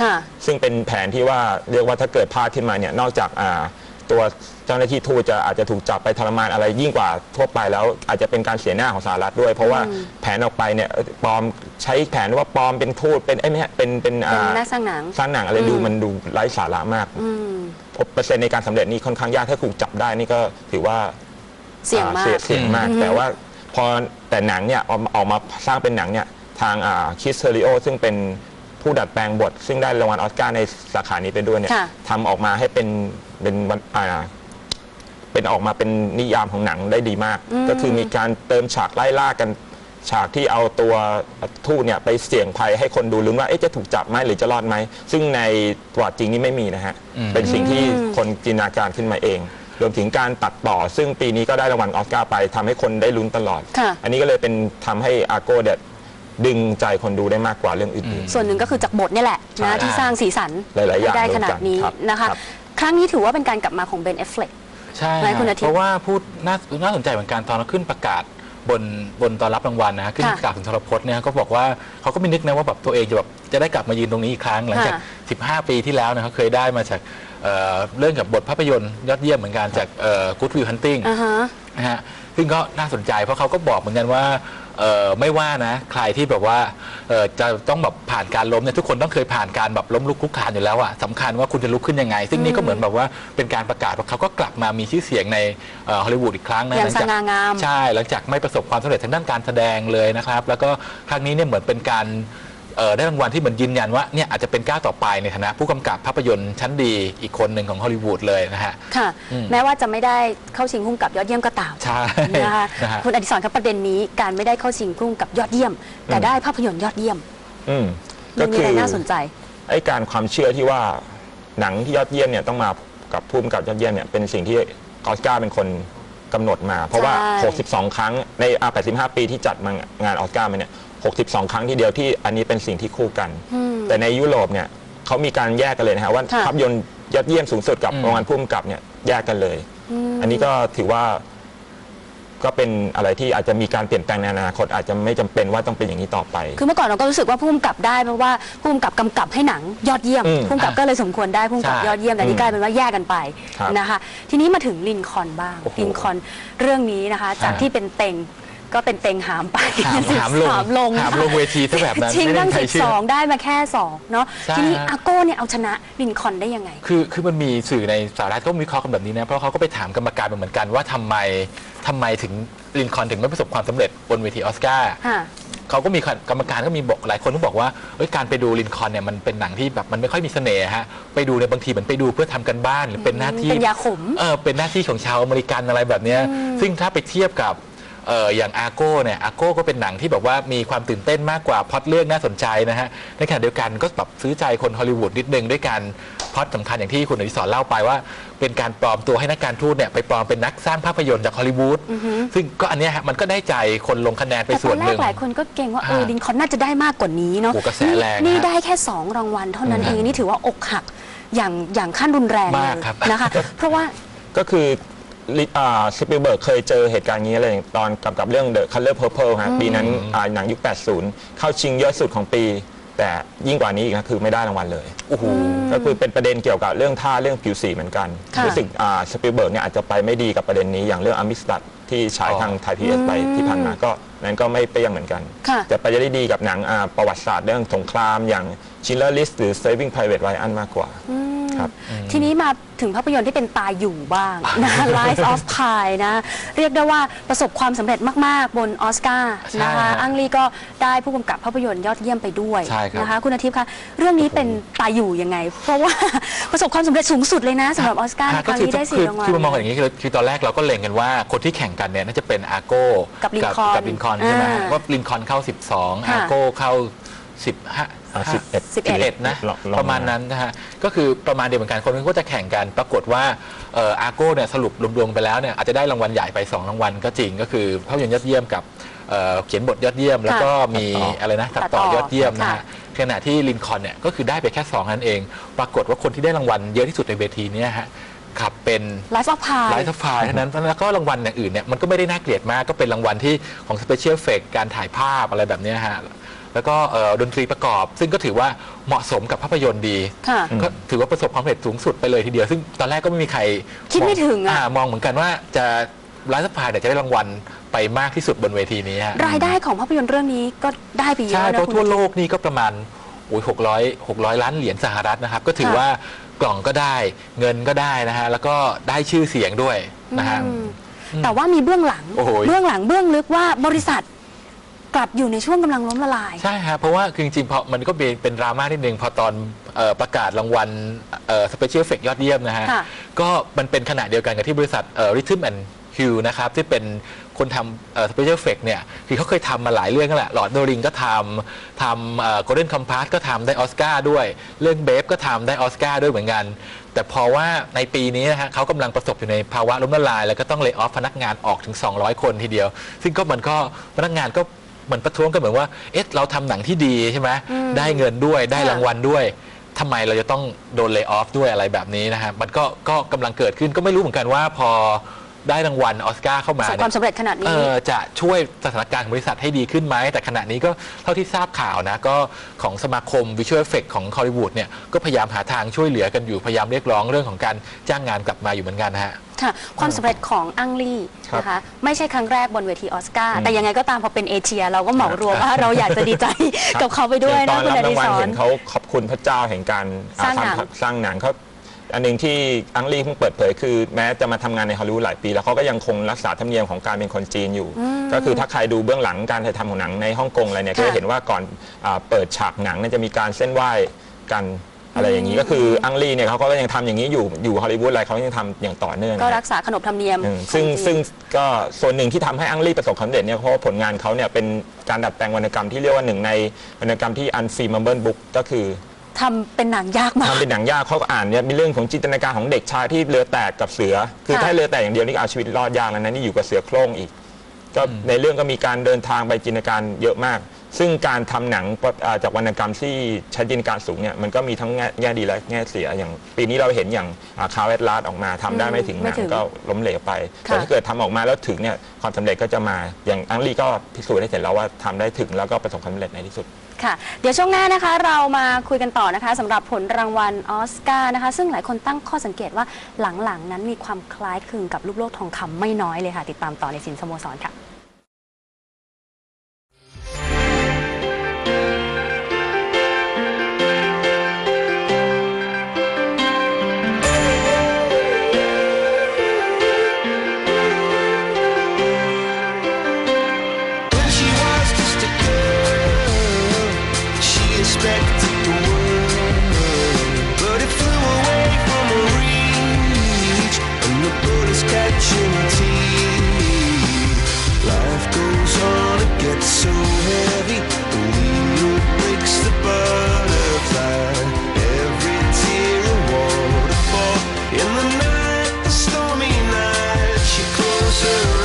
ค่ะ ซึ่งเป็นแผนที่ว่าเรียกว่าถ้าเกิดพลาดขึ้นมาเนี่ยนอกจากอ่าตัวเจ้าหน้าที่ทูตจะอาจจะถูกจับไปทรมานอะไรยิ่งกว่าทั่วไปแล้วอาจจะเป็นการเสียหน้าของสหรัฐด้วย เพราะว่าแผนออกไปเนี่ยเอ่อปลอมใช้แผนว่าปลอมเป็นทูตเป็นไอ้ยไม่ใช่เป็นเป็นเป็นอ่านักสร้างหนัง สร้างหนังอะไรดูอืมมันดูไร้สาระมากอืม เปอร์เซ็นต์ในการสำเร็จนี่ค่อนข้างยากถ้าถูกจับได้นี่ก็ถือว่า เสี่ยงมาอ่กเสี่ยงมาก แต่ว่าพอแต่หนังเนี่ยออกมาออกมาสร้างเป็นหนังเนี่ยทางคิสเทอริโอซึ่งเป็น ผู้ดัดแปลงบท ซึ่งได้รางวัลออสการ์ในสาขานี้ไปด้วยเนี่ยค่ะทำออกมาให้เป็นเป็นวันอ่าเป็นออกมาเป็นนิยามของหนังได้ดีมากก็คือมีการเติมฉากไล่ล่ากัน ฉากที่เอาตัวทูตเนี่ยไปเสี่ยงภัยให้คนดูลุ้นว่าเอ๊ะจะถูกจับไหมหรือจะรอดไหม ซึ่งในประวัติจริงนี่ไม่มีนะฮะเป็นสิ่งที่คนจินตนาการขึ้นมาเอง รวมถึงการตัดต่อ ซึ่งปีนี้ก็ได้รางวัลออสการ์ไปทำให้คนได้ลุ้นตลอด ค่ะ อันนี้ก็เลยเป็นทำให้อาโก้เด็ด ดึงใจคนดูได้มากกว่าเรื่องอื่น ส่วนหนึ่งก็คือจากบทนี่แหละใช่นะที่สร้างสีสันหลายๆอย่างให้ได้ขนาดนี้รวมกันครับนะคะ ครับ ครั้งนี้ถือว่าเป็นการกลับมาของเบนเอฟเฟลกใช่ไหมคุณอาทิตย์เพราะว่าพูดน่าน่าสนใจเหมือนกันตอนเราขึ้นประกาศบนบนตอนรับรางวัลนะฮะขึ้นค่ะประกาศสุนทรพจน์เนี่ยก็บอกว่าเขาก็ไม่นึกนะว่าแบบตัวเองจะแบบจะได้กลับมายืนตรงนี้อีกครั้งหลังจาก ค่ะ15 ปีที่แล้วนะเขาเคยได้มาจากเอ่อเรื่องกับบทภาพยนตร์ยอดเยี่ยมเหมือนกันจากกู๊ดวิวฮันติงอ่าฮะ นะฮะซึ่งก็น่าสนใจเพราะเขาก็บอกเหมือนกันว่า เอ่อไม่ว่านะ ใครที่แบบว่าเอ่อจะต้องแบบผ่านการล้มเนี่ยทุกคนต้องเคยผ่านการแบบล้มลุกคลุกคลานอยู่แล้วอะสำคัญว่าคุณจะลุกขึ้นยังไง ซึ่งนี่ก็เหมือนแบบว่าเป็นการประกาศว่าเขาก็กลับมามีชื่อเสียงในฮอลลีวูดอีกครั้งนะอย่างหลัจกสง่างาม ใช่หลังจากไม่ประสบความสำเร็จทางด้านการแสดงเลยนะครับ แล้วก็ครั้งนี้เนี่ยเหมือนเป็นการ เอ่อได้รางวัลที่เหมือนยืนยันว่าเนี่ยอาจจะเป็นก้าวต่อไปในฐานะผู้กำกับภาพยนตร์ชั้นดีอีกคนหนึ่งของฮอลลีวูดเลยนะฮะ ค่ะ อืม แม้ว่าจะไม่ได้เข้าชิงพุ่มกับยอดเยี่ยมก็ตามใช่นะคะนะฮะ คุณอดิศรครับประเด็นนี้การไม่ได้เข้าชิงพุ่มกับยอดเยี่ยม แต่ได้ภาพยนตร์ยอดเยี่ยมๆอืมมันมีอะไรน่าสนใจไอ้การความเชื่อที่ว่าหนังที่ยอดเยี่ยมเนี่ยต้องมากับภูมิกับยอดเยี่ยมเนี่ยเป็นสิ่งที่ออสการ์เป็นคนกำหนดมา เพราะว่าใช่62 ครั้งในอ่า85 ปีที่จัดมางานออสการ์มาเนี่ย 62 ครั้งที่เดียวที่อันนี้เป็นสิ่งที่คู่กัน แต่ในยุโรปเนี่ยเขามีการแยกกันเลยนะฮะว่าค่ะภาพยนตร์ยอดเยี่ยมสูงสุดกับอืมรางวัลผู้กำกับเนี่ยแยกกันเลย อันนี้ก็ถือว่าก็เป็นอะไรที่อาจจะมีการเปลี่ยนแปลงในอนาคตอาจจะไม่จำเป็นว่าต้องเป็นอย่างนี้ต่อไป คือเมื่อก่อนเราก็รู้สึกว่าผู้กำกับได้เพราะว่าผู้กำกับกำกับให้หนังยอดเยี่ยมอืมผู้กำกับก็เลยสมควรได้ผู้กำกับใช่ยอดเยี่ยมแต่นี่กลายเป็นว่าแยกกันไปครับนะคะ ทีนี้มาถึงลินคอล์นบ้างโอ้โหลินคอล์นเรื่องนี้นะคะ จากฮะที่เป็นเต็ง ก็เป็นเต็งหามไปหามหามลงหามลงหามลงเวทีซะแบบนั้นชิงไม่ได้ตั้งใครเชื่อ12ได้มาแค่2เนาะใช่ทีนี้ฮะอาโก้เนี่ยเอาชนะลินคอล์นได้ยังไง คือคือมันมีสื่อในสหรัฐก็วิเคราะห์กันแบบนี้นะเพราะเขาก็ไปถามกรรมการมาเหมือนกันว่าทำไมทำไมถึงลินคอล์นถึงไม่ประสบความสำเร็จบนเวทีออสการ์ค่ะเขาก็มีกรรมการก็มีบอกหลายคนก็บอกว่าเอ้ยการไปดูลินคอล์นเนี่ยมันเป็นหนังที่แบบมันไม่ค่อยมีเสน่ห์ฮะไปดูเนี่ยบางทีเหมือนไปดูเพื่อทำกันบ้านหรือเป็นหน้าที่เป็นยาขมเออเป็นหน้าที่ของชาวอเมริกันอะไรแบบเนี้ยซึ่งถ้าไปเทียบกับ เอออย่างอาโก้เนี่ยอาโก้ก็เป็นหนังที่แบบว่ามีความตื่นเต้นมากกว่าพล็อตเรื่องน่าสนใจนะฮะในขณะเดียวกันก็แบบซื้อใจคนฮอลลีวูดนิดนึงด้วยการพล็อตสำคัญอย่างที่คุณอดิศรเล่าไปว่า เป็นการปลอมตัวให้นักการทูตเนี่ยไปปลอมเป็นนักสร้างภาพยนตร์จากฮอลลีวูดซึ่งก็อันเนี้ยฮะมันก็ได้ใจคนลงคะแนนไปแต่ตส่อวนนแรหนึ่กง หลายคนก็เก่งว่าเอออ่าลินคอล์นน่าจะได้มากกว่านี้เนาะโอ้กระแสแรงนี่ฮะได้แค่ 2 รางวัลเท่านั้นเองนี่ถือว่าอกหักอย่างอย่างขั้นรุนแรงเลมากยครับ นะคะ เพราะว่า ก็คือ ลิอ่าสปิลเบิร์กเคยเจอเหตุการณ์นี้อะไรอย่างตอนกำกับเรื่อง The Color Purple ฮะปีนั้นอ่าหนังยุค 80 เข้าชิงเยอะสุดของปี แต่ยิ่งกว่านี้อีกนะคือไม่ได้รางวัลเลยโอ้โหก็คือเป็นประเด็นเกี่ยวกับเรื่องท่าเรื่องผิวสีเหมือนกันค่ะ รู้สึกสปิลเบิร์กเนี่ยอาจจะไปไม่ดีกับประเด็นนี้อย่างเรื่องอมิสตัดที่ฉายอ๋อทางไทยพีเอสไปที่ผ่านมาก็นั้นก็ไม่เปรี้ยงเหมือนกัน ค่ะแต่ไปจะได้ดีกับหนังอ่าประวัติศาสตร์เรื่องสงครามอย่าง Schindler List หรือ Saving Private Ryan มากกว่า ครับ ทีนี้มาถึงภาพยนตร์ที่เป็นตายอยู่บ้างนะ Life of Pi นะ เรียกได้ว่าประสบความสำเร็จมาก ๆ บนออสการ์ใช่นะคะฮะอังลีก็ได้ผู้กำกับภาพยนตร์ยอดเยี่ยมไปด้วยใช่ครับ นะคะ คุณอาทิตย์คะเรื่องนี้เป็นตายอยู่ยังไง เพราะว่า ประสบความสำเร็จสูงสุดเลยนะสำหรับออสการ์ในครั้งนี้ได้คืสี่รางวัล คือมามองกันอย่างนี้คือคือตอนแรกเราก็เล็งกันว่าคนที่แข่งกันเนี่ยน่าจะเป็นอาโก้กับลินคอล์นกับลินคอล์นใช่ไหมอ่าว่าลินคอล์นเข้า 12ค่ะอาโก้เข้า 15อ่า11 11นะลองลองประมาณนั้นนะฮะก็คือประมาณเดียวเหมือนกันคนนึงก็จะแข่งกันปรากฏว่าเอ่ออาโก้เนี่ยสรุปรวมๆไปแล้วเนี่ยอาจจะได้รางวัลใหญ่ไป 2 รางวัลก็จริงก็คือภาพยนตร์ยอดเยี่ยมกับเอ่อเขียนบทยอดเยี่ยม แล้วก็มีตัดต่อออะไรนะตัดตัดต่ต่ออยอดเยี่ยมนะค่ะฮะขณะที่ลินคอล์นเนี่ยก็คือได้ไปแค่2นั้นเอง ปรากฏว่าคนที่ได้รางวัลเยอะที่สุดในเวทีเนี่ยฮะขับเป็น Life of Pi ไลท์ทัฟไฟเท่านั้นแล้วก็รางวัลอย่างอื่นเนี่ยมันก็ไม่ได้น่าเกลียดมากก็เป็นรางวัลที่ของสเปเชียลเฟกการถ่ายภาพอะไรแบบเนี้ยฮะ แล้วก็เอ่อดนตรีประกอบ ซึ่งก็ถือว่าเหมาะสมกับภาพยนตร์ดี ค่ะ ก็ถือว่าประสบความสำเร็จสูงสุดไปเลยทีเดียว ซึ่งตอนแรกก็ไม่มีใครคิดไม่ถึงอะมองเหมือนกันว่าจะไลฟ์สปายเนี่ยจะได้รางวัลไปมากที่สุดบนเวทีนี้ฮะรายได้ของภาพยนตร์เรื่องนี้ก็ได้ไปเยใช่อะเพนะราะคุณทั่วโลกนี่ก็ประมาณโอ้ยหกร้อยหกร้อยล้านเหรียญสหรัฐนะครับ ก็ถือค่ะ ว่ากล่องก็ได้เงินก็ได้นะฮะแล้วก็ได้ชื่อเสียงด้วยนะฮะ อืมแต่ว่ามีเบื้องหลัง โอ้โห เบื้องหลังเบื้องลึกว่าบริษัท กลับอยู่ในช่วงกำลังล้มละลาย ใช่ครับเพราะว่าคือจริงๆพอมันก็เป็นเป็นดราม่านิดนึงพอตอนเอ่อประกาศรางวัลสเปเชียลเฟกยอดเยี่ยมนะฮะ ค่ะ ก็มันเป็นขณะเดียวกันกับที่บริษัทริทึมแอนด์ฮิวนะครับ ที่เป็นคนทำสเปเชียลเฟกเนี่ย คือเขาเคยทำมาหลายเรื่องนั่นแหละหลอดโดริงก็ทำทำโกลเด้นคัมพาสก็ทำได้ออสการ์ด้วย เรื่องเบฟก็ทำได้ออสการ์ด้วยเหมือนกัน แต่พอว่าในปีนี้นะฮะเขากำลังประสบอยู่ในภาวะล้มละลาย แล้วก็ต้องเล y o อ f พนักงานออกถึง 200 คนทีเดียว ซึ่งก็มันก็พนักงานก็ เหมือนประท้วงกันเหมือนว่า เอ๊ะเราทำหนังที่ดีใช่ไหมอืมได้เงินด้วยได้ค่ะ รางวัลด้วยทำไมเราจะต้องโดนเล y o อ f ด้วยอะไรแบบนี้นะฮะมันก็ก็กำลังเกิดขึ้นก็ไม่รู้เหมือนกันว่าพอ ได้รางวัลออสการ์เข้าปมาระสบเนี่ความยสำเร็จขนาดเอนี้อจะช่วยสถานการณ์ของบริษัทให้ดีขึ้นไหม แต่ขณะนี้ก็เท่าที่ทราบข่าวนะ ก็ของสมาคมวิชวลเอฟเฟกของฮอลลีวูดเนี่ย ก็พยายามหาทางช่วยเหลือกันอยู่ พยายามเรียกร้องเรื่องของการจ้างงานกลับมาอยู่เหมือนกันนะฮะ ค่ะความสำเร็จของอังลี่ครับนะคะไม่ใช่ครั้งแรกบนเวทีออสการ์แต่ยังไงก็ตามพอเป็นเอเชีย เราก็เหมารวมว่าเราอยากจะดีใจกับเขาไปด้วยตนะอนคุณรับอราดิงวัศลร เห็นเขาขอบคุณพระเจ้าแห่งการสร้างหนัง ทำสร้างหนังเขา อันหนึ่งที่อังลีเพิ่งเปิดเผยคือแม้จะมาทำงานในฮอลลีวูดหลายปี แล้วเขาก็ยังคงรักษาธรรมเนียมของการเป็นคนจีนอยู่ ก็คือถ้าใครดูเบื้องหลังการถ่ายทำของหนังในฮ่องกงอะไรเนี่ยค่ะก็จะเห็นว่าก่อนอาเปิดฉากหนังเนี่ยจะมีการเส้นไหว้กันอะไรอย่างนี้ก็คืออังลีเนี่ยเขาก็ยังทำอย่างนี้อยู่อยู่ฮอลลีวูดอะไรเขายังทำอย่างต่อเนื่องก็นะรักษาขนบธรรมเนียมอืมซึ่งของจีน ซึ่งก็ส่วนหนึ่งที่ทำให้อังลี่ประสบความสำเร็จเนี่ยเพราะว่าผลงานเขาเนี่ยเป็นการดัดแปลงวรรณกรรมที่เรียกว่าหนึ่งในวรรณกรรมที่ unfilmable book ก็คือ ทำเป็นหนังยากมาก ทำเป็นหนังยากเขาก็อ่านเนี่ยมีเรื่องของจินตนาการของเด็กชายที่เรือแตกกับเสือ คือค่ะ ถ้าเรือแตกอย่างเดียวนี่เอาชีวิตรอดยากแล้วนะนี่อยู่กับเสือโคร่งอีก ก็ในเรื่องก็มีการเดินทางไปจินตนาการเยอะมาก ซึ่งการทำหนังอ่าจากวรรณกรรมที่ใช้จินตนาการสูงเนี่ยมันก็มีทั้งแง่แง่ดีและแง่เสียอย่างปีนี้เราเห็นอย่างคาร์เวตลาดออกมาทำได้ไม่ถึงหไม่นังถึงก็ล้มเหลวไปค่ะแต่ถ้าเกิดทำออกมาแล้วถึงเนี่ยความสำเร็จก็จะมาอย่างอังลีก็พิสูจน์ได้เห็นแล้วว่าทำได้ถึงแล้วก็ประสบความสำเร็จในที่สุดค่ะเดี๋ยวช่วงหน้านะคะเรามาคุยกันต่อนะคะสำหรับผลรางวัลออสการ์นะคะ ซึ่งหลายคนตั้งข้อสังเกตว่าหลังๆ นั้นมีความคล้ายคลึงกับลูกโลกทองคำไม่น้อยเลยค่ะ ติดตามต่อในสินสโมสรค่ะ to